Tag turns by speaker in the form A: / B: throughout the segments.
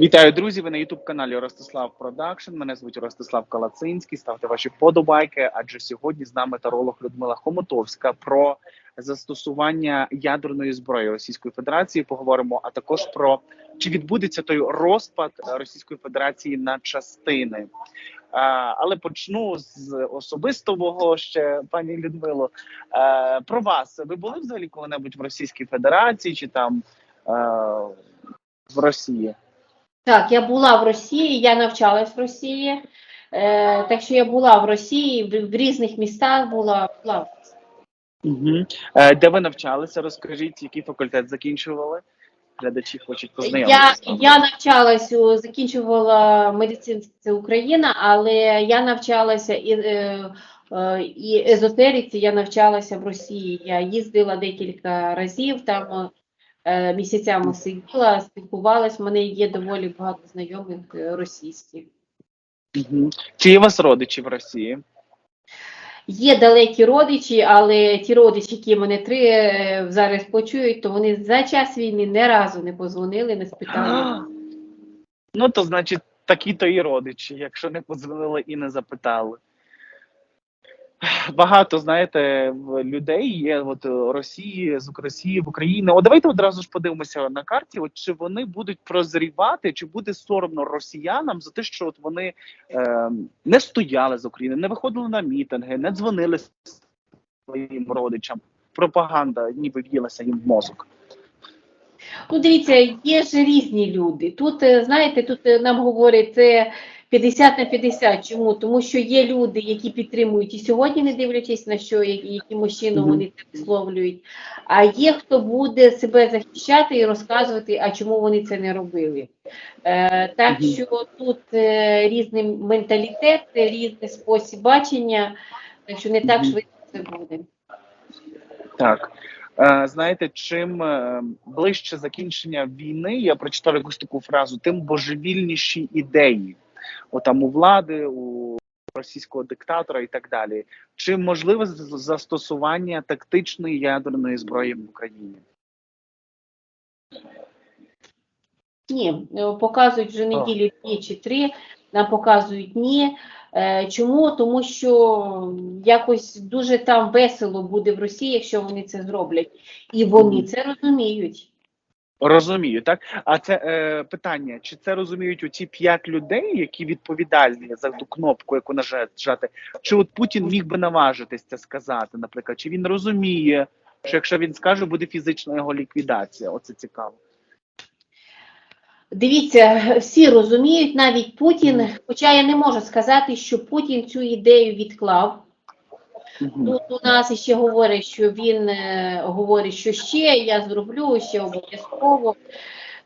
A: Вітаю, друзі! Ви на youtube каналі Ростислав Продакшн. Мене звуть Ростислав Калацинський. Ставте ваші вподобайки, адже сьогодні з нами таролог Людмила Хомутовська про застосування ядерної зброї Російської Федерації. Поговоримо, а також про чи відбудеться той розпад Російської Федерації на частини. Але почну з особистого ще, пані Людмило. Про вас ви були взагалі коли-небудь в Російській Федерації чи там в Росії?
B: Так, я була в Росії, я навчалась в Росії. Е, так що я була в Росії, в, в різних містах була. була.
A: Угу. Е, де ви навчалися? Розкажіть, який факультет закінчували? Глядачі хочуть
B: Я,
A: познайомитися.
B: я навчалась, у- закінчувала медицинська Україна, але я навчалася і, е, е, і езотериці, я навчалася в Росії. Я їздила декілька разів, там е, місяцями сиділа, спілкувалась. У мене є доволі багато знайомих е, російських.
A: Чи є у вас родичі в Росії?
B: Є далекі родичі, але ті родичі, які мене три е, зараз почують, то вони за час війни не разу не позвонили, не спитали.
A: Ну, то значить, такі то і родичі, якщо не подзвонили і не запитали. Багато, знаєте, людей є от Росії, з Росії в Україні. От давайте одразу ж подивимося на карті. От чи вони будуть прозрівати, чи буде соромно росіянам за те, що от вони е, не стояли з України, не виходили на мітинги, не дзвонили своїм родичам. Пропаганда ніби в'їлася їм в мозок.
B: Ну, дивіться, є ж різні люди. Тут, е, знаєте, тут е, нам говорять це 50 на 50. Чому? Тому що є люди, які підтримують і сьогодні, не дивлячись на що, якимось чином вони це висловлюють. А є хто буде себе захищати і розказувати, а чому вони це не робили. Е, так що тут е, різний менталітет, різний спосіб бачення, так що не так швидко це буде.
A: Так. Е, знаєте, чим е, ближче закінчення війни, я прочитав якусь таку фразу, тим божевільніші ідеї. От там у влади, у російського диктатора і так далі. Чи можливе застосування тактичної ядерної зброї в Україні?
B: Ні, е, показують вже неділі дві чи три, нам показують ні. Е, Чому? Тому що якось дуже там весело буде в Росії, якщо вони це зроблять. І вони це розуміють.
A: Розумію, так? А це е, питання: чи це розуміють оці п'ять людей, які відповідальні за ту кнопку, яку нажати? Чи от Путін міг би наважитись це сказати, наприклад? Чи він розуміє, що якщо він скаже, буде фізична його ліквідація? Оце цікаво.
B: Дивіться, всі розуміють, навіть Путін, хоча я не можу сказати, що Путін цю ідею відклав. Тут у нас ще говорять, що він е, говорить, що ще я зроблю, ще обов'язково.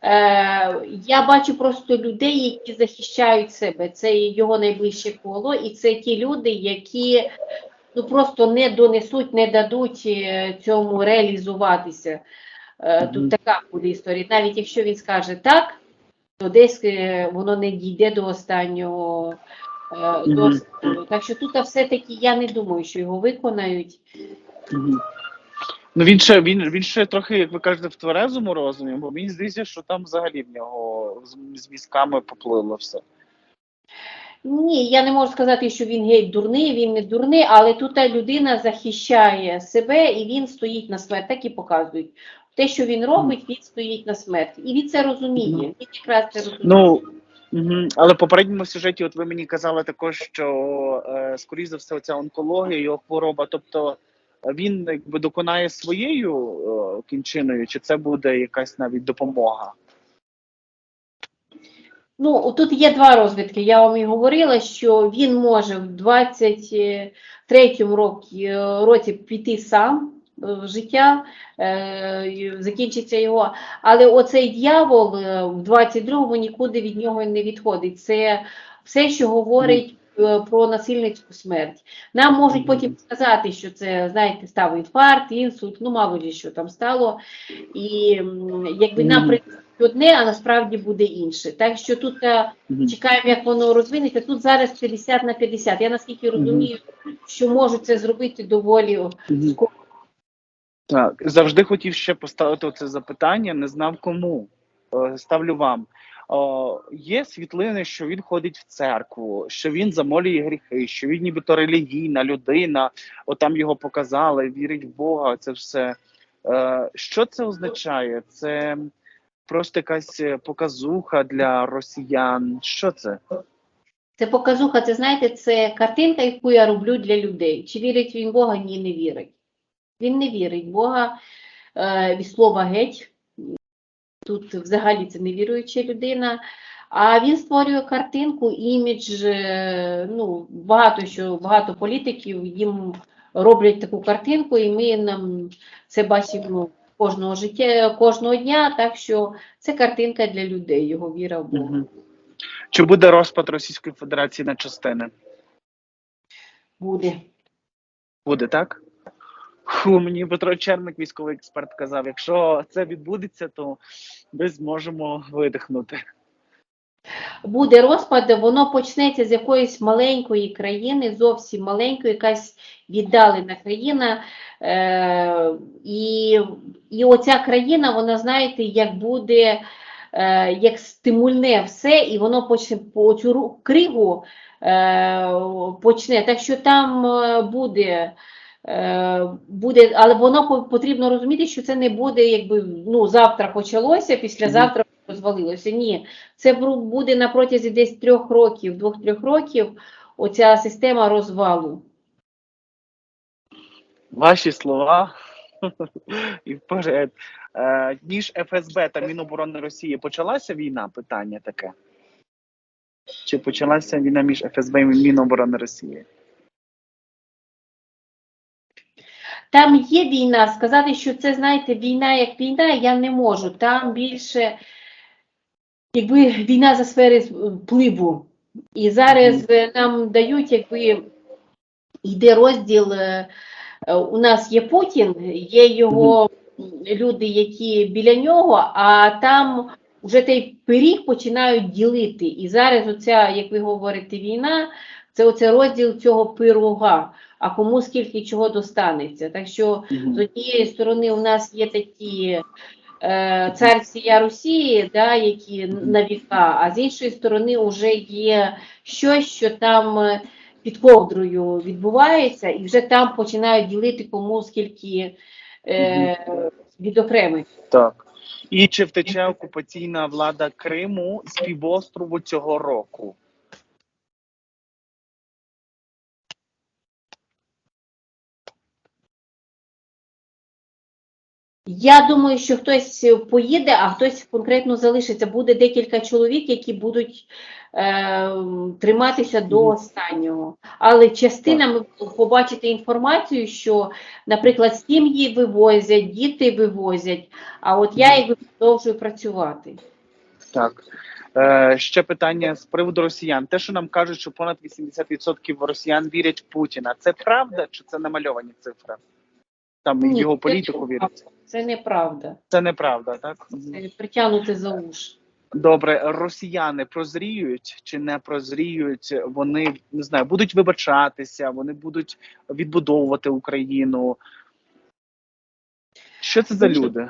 B: Е, я бачу просто людей, які захищають себе. Це його найближче коло, і це ті люди, які ну, просто не донесуть, не дадуть е, цьому реалізуватися. Е, тут така буде історія. Навіть якщо він скаже так, то десь е, воно не дійде до останнього. Е, до
A: Мгм.
B: останнього. Так що тут все-таки я не думаю, що його виконають.
A: Ну він ще він, він ще трохи, як ви кажете, в тверезому розумі, бо мені здається, що там взагалі в нього з, з військами поплило все.
B: Ні, я не можу сказати, що він геть дурний, він не дурний, але тут та людина захищає себе і він стоїть на смерть, так і показують. Те, що він робить, він стоїть на смерть. І він це розуміє. Він якраз це розуміє.
A: Ну але в попередньому сюжеті, от ви мені казали також, що е, скоріш за все, ця онкологія, його хвороба, тобто він якби доконає своєю е, кінчиною, чи це буде якась навіть допомога?
B: Ну, тут є два розвитки. Я вам і говорила, що він може в 23-му році, році піти сам е, життя, е, закінчиться його. Але оцей дьявол е, в 22-му нікуди від нього не відходить. Це все, що говорить е, про насильницьку смерть. Нам можуть потім сказати, що це, знаєте, став інфаркт, інсульт, ну мало ли що там стало. І якби нам
A: Мгм.
B: одне, а насправді буде інше. Так що тут чекаємо, як воно розвинеться. Тут зараз 50 на 50. Я наскільки розумію, що можуть це зробити доволі скоро.
A: Так, завжди хотів ще поставити це запитання, не знав кому. Е, Ставлю вам. О, є світлини, що він ходить в церкву, що він замолює гріхи, що він нібито релігійна людина. Отам його показали, вірить в Бога. Це все. Е, що це означає? Це просто якась показуха для росіян. Що це?
B: Це показуха, це знаєте, це картинка, яку я роблю для людей. Чи вірить він в Бога? Ні, не вірить. Він не вірить в Бога е, від слова геть. Тут взагалі це невіруюча людина. А він створює картинку, імідж. е, Ну, багато що багато політиків їм роблять таку картинку, і ми нам це бачимо кожного життя, кожного дня. Так що це картинка для людей, його віра в Бога.
A: Чи буде розпад Російської Федерації на частини?
B: Буде.
A: Буде так? Фу, мені Петро Черник, військовий експерт, казав: якщо це відбудеться, то ми зможемо видихнути.
B: буде розпад, воно почнеться з якоїсь маленької країни, зовсім маленької, якась віддалена країна. Е, і, і оця країна, вона, знаєте, як буде, е, як стимульне все, і воно почне по цю кригу е, почне. Так що там е, буде. Е, Буде, але воно потрібно розуміти, що це не буде, якби ну завтра почалося, післязавтра розвалилося. Ні, це буде на протязі десь трьох років, двох-трьох років оця система розвалу.
A: Ваші слова і вперед. Е, між ФСБ та Міноборони Росії почалася війна? Питання таке. Чи почалася війна між ФСБ і Міноборони Росії?
B: Там є війна, сказати, що це, знаєте, війна як війна, я не можу. Там більше, якби війна за сфери впливу. І зараз е, нам дають, якби йде розділ. е, е, У нас є Путін, є його люди, які біля нього, а там вже той пиріг починають ділити. І зараз оця, як ви говорите, війна, це оце розділ цього пирога, а кому скільки чого достанеться. Так що з однієї сторони у нас є такі е, царці Росії, да, які на віка, а з іншої сторони вже є щось, що там е, під ковдрою відбувається, і вже там починають ділити кому скільки е, відокремить.
A: Так. І чи втече окупаційна влада Криму з півострову цього року?
B: Я думаю, що хтось поїде, а хтось конкретно залишиться. Буде декілька чоловік, які будуть е, триматися до останнього. Але частина ми побачите інформацію, що, наприклад, сім'ї вивозять, діти вивозять, а от я якби продовжую працювати.
A: Так. Е, ще питання з приводу росіян. Те, що нам кажуть, що понад 80% росіян вірять в Путіна, це правда чи це намальовані цифри? Там
B: Ні,
A: його політику вірять.
B: Це неправда.
A: Це неправда, так?
B: Це притягнути за уш.
A: Добре, росіяни прозріють чи не прозріють? Вони не знаю, будуть вибачатися, вони будуть відбудовувати Україну. Що це за люди?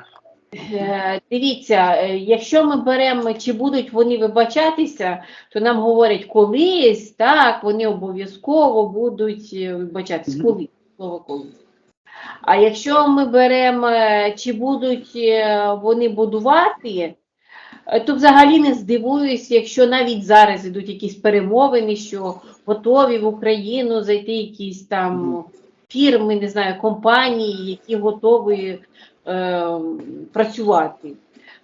B: Е, Дивіться, е, якщо ми беремо, чи будуть вони вибачатися, то нам говорять колись, так, вони обов'язково будуть е, вибачатись.
A: Мгм.
B: Колись, слово колись. А якщо ми беремо, е, чи будуть е, вони будувати, е, то взагалі не здивуюсь, якщо навіть зараз ідуть якісь перемовини, що готові в Україну зайти якісь там фірми, не знаю, компанії, які готові е, працювати.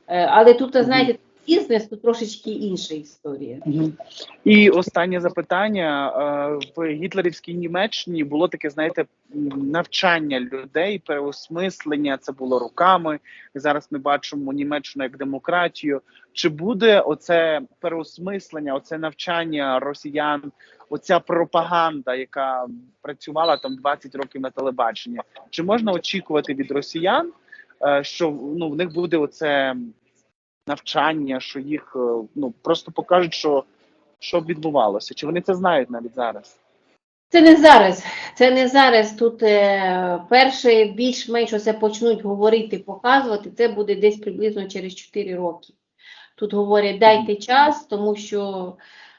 B: Але тут, знаєте, бізнес тут трошечки інша історія.
A: І останнє запитання Е, в гітлерівській Німеччині було таке, знаєте, навчання людей, переосмислення. Це було руками. Зараз ми бачимо Німеччину як демократію. Чи буде оце переосмислення, оце навчання росіян, оця пропаганда, яка працювала там 20 років на телебаченні? Чи можна очікувати від росіян, е, що ну в них буде оце навчання, що їх е, ну просто покажуть, що що відбувалося? Чи вони це знають навіть зараз?
B: Це не зараз. Це не зараз. Тут е, перше більш-менш оце почнуть говорити, показувати. Це буде десь приблизно через 4 роки. Тут говорять, дайте час, тому що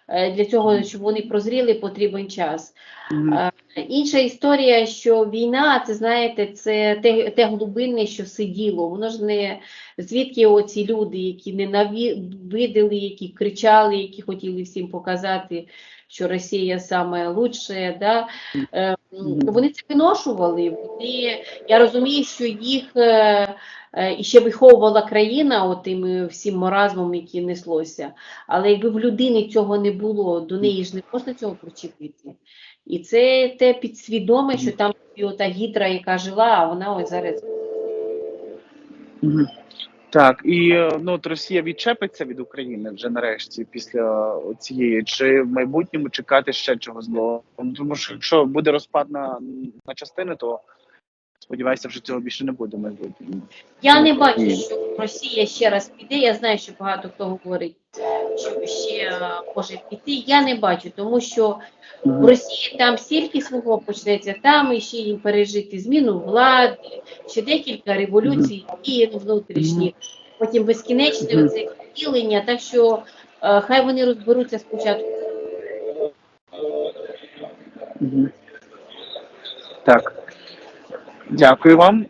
B: для цього, щоб вони прозріли, потрібен час. Е, Інша історія, що війна, це знаєте, це те, те глибинне, що сиділо. Воно ж не звідки оці люди, які ненавидили, які кричали, які хотіли всім показати, що Росія саме лучше, да? е, вони це виношували. Вони, я розумію, що їх е, е, і ще виховувала країна отим всім маразмом, який неслося. Але якби в людини цього не було, до неї ж не можна цього причепити. І це те підсвідоме, що там і ота гідра, яка жила, а вона ось зараз.
A: Так, і е, ну от Росія відчепиться від України вже нарешті після цієї, чи в майбутньому чекати ще чогось злого? Ну, Тому що якщо буде розпад на, на частини, то сподіваюся, вже цього більше не буде в майбутньому.
B: Я не бачу, що Росія ще раз піде. Я знаю, що багато хто говорить, що ще може піти. Я не бачу, тому що в Росії там стільки свого почнеться, там іще їм пережити зміну влади, ще декілька революцій і внутрішніх, потім безкінечне оце ділення. Так що е, хай вони розберуться спочатку.
A: Так. Дякую вам.